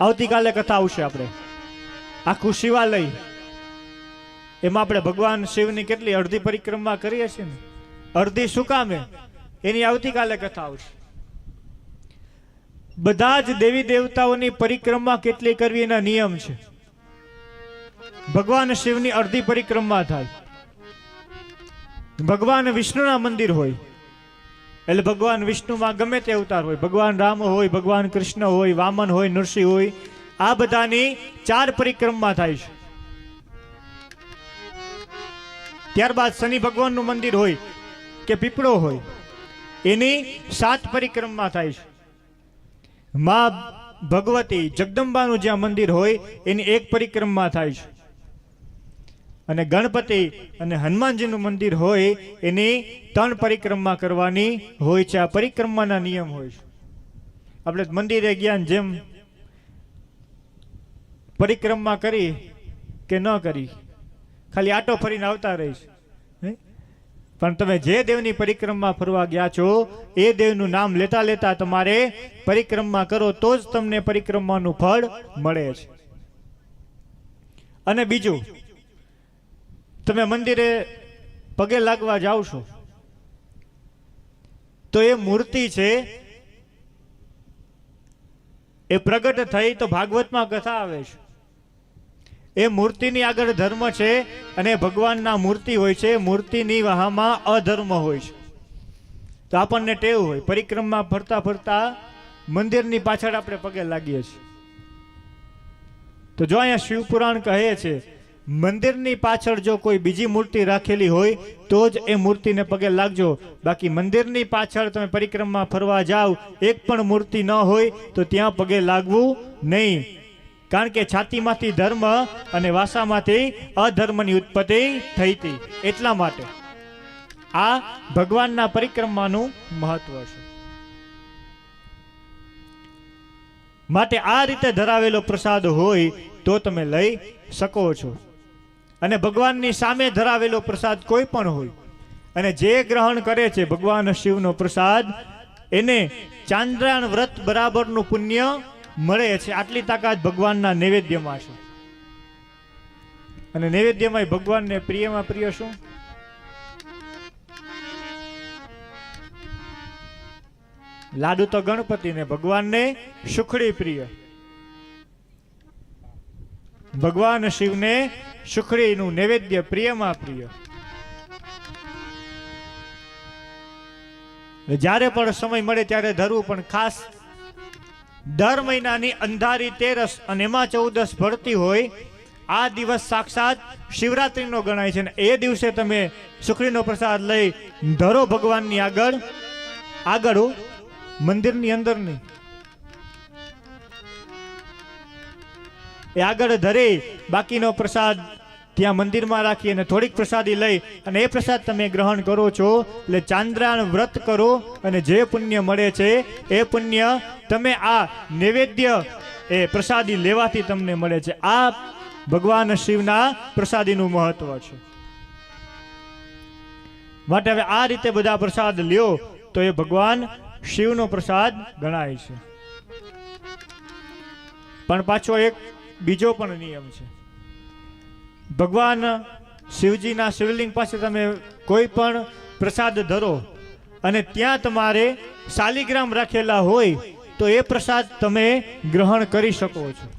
આવતીકાલે કથા આવશે આપણે. આખું શિવાલય. એમાં આપણે ભગવાન શિવની કેટલી અડધી પરિક્રમા કરીએ છીએ ને? અડધી કામે? એની આવતીકાલે કથા આવશે. બધા જ દેવી દેવતાઓની પરિક્રમા કેટલી કરવી એના નિયમ છે. ભગવાન શિવની અડધી પરિક્રમા થાય. ભગવાન વિષ્ણુના મંદિર હોય. એટલે ભગવાન વિષ્ણુમાં ગમે તે અવતાર હોય, ભગવાન રામ હોય, ભગવાન કૃષ્ણ હોય, વામન હોય, નરસિંહ હોય, આ બધાની ચાર પરિક્રમા થાય છે. ત્યારબાદ શનિ ભગવાનનું મંદિર હોય કે પીપળો હોય, એની સાત પરિક્રમા થાય છે. માં ભગવતી જગદંબાનું જ્યાં મંદિર હોય, એની એક પરિક્રમા થાય છે. અને ગણપતિ અને હનુમાનજીનું મંદિર હોય, એની ત્રણ પરિક્રમા કરવાની હોય છે. આ પરિક્રમાના નિયમ હોય છે. આપણે મંદિરે ગયા જેમ પરિક્રમા કરી કે ન કરી, ખાલી આટો ફરીને આવતા રહીશ? પણ તમે જે દેવની પરિક્રમા ફરવા ગયા છો, એ દેવનું નામ લેતા લેતા તમારે પરિક્રમા કરો, તો જ તમને પરિક્રમાનું ફળ મળે છે. અને બીજું તમે મંદિરે પગે લાગવા જાઓ છો, તો એ મૂર્તિ છે, એ પ્રગટ થઈ તો ભાગવતમાં કથા આવે છે. એ મૂર્તિની આગળ ધર્મ છે અને ભગવાનના મૂર્તિ હોય છે, મૂર્તિની વહામાં અધર્મ હોય છે. તો આપણને ટેવ હોય પરિક્રમા ફરતા ફરતા મંદિરની પાછળ આપણે પગે લાગીએ છીએ. તો જો અહીંયા શિવપુરાણ કહે છે મંદિરની પાછળ જો કોઈ બીજી મૂર્તિ રાખેલી હોય, તો જ એ મૂર્તિને પગે લાગજો. બાકી મંદિરની પાછળ તમે પરિક્રમા ફરવા જાઓ એક પણ મૂર્તિ ન હોય, તો ત્યાં પગે લાગવું નહીં. કારણ કે છાતીમાંથી ધર્મ અને વાસામાંથી અધર્મની ઉત્પત્તિ થઈ હતી એટલા માટે આ ભગવાનના પરિક્રમાનું મહત્વ છે. માટે આ રીતે ધરાવેલો પ્રસાદ હોય, તો તમે લઈ શકો છો. અને ભગવાનની સામે ધરાવેલો પ્રસાદ કોઈ પણ હોય. અને જે ગ્રહણ કરે છે ભગવાન શિવનો પ્રસાદ, એને ચાંદ્રાયણ વ્રત બરાબરનું પુણ્ય મળે છે. આટલી તાકાત ભગવાનના નૈવેદ્યમાં છે. અને નૈવેદ્યમાં ભગવાનને પ્રિયમાં પ્રિય શું? લાડુ તો ગણપતિને, ભગવાનને સુખડી પ્રિય. ભગવાન શિવને સુખડીનું નૈવેદ્ય પ્રિયમાં પ્રિય. જ્યારે પણ સમય મળે ત્યારે ધરવું પણ ખાસ દર મહિનાની અંધારી તેરસ અને એમાં ચૌદસ ભળતી હોય, આ દિવસ સાક્ષાત શિવરાત્રીનો ગણાય છે ને એ દિવસે તમે સુખડીનો પ્રસાદ લઈ ધરો ભગવાનની આગળ આગળ મંદિરની અંદર નહીં એ આગળ ધરી, બાકીનો પ્રસાદ ત્યાં મંદિરમાં રાખી અને થોડીક પ્રસાદી લઈ અને એ પ્રસાદ તમે ગ્રહણ કરો છો, એટલે ચાંદ્રાયણ વ્રત કરો અને જે પુણ્ય મળે છે, એ પુણ્ય તમે આ નૈવેદ્ય એ પ્રસાદી લેવાથી તમને મળે છે. આ ભગવાન શિવના પ્રસાદીનું મહત્વ છે. માટે હવે આ રીતે બધા પ્રસાદ લ્યો, તો એ ભગવાન શિવનો પ્રસાદ ગણાય છે. પણ પાછો એક બીજો પણ નિયમ છે. ભગવાન શિવજીના શિવલિંગ પાસે તમે કોઈ પણ પ્રસાદ ધરો અને ત્યાં તમારે શાલિગ્રામ રાખેલા હોય તો એ પ્રસાદ તમે ગ્રહણ કરી શકો છો.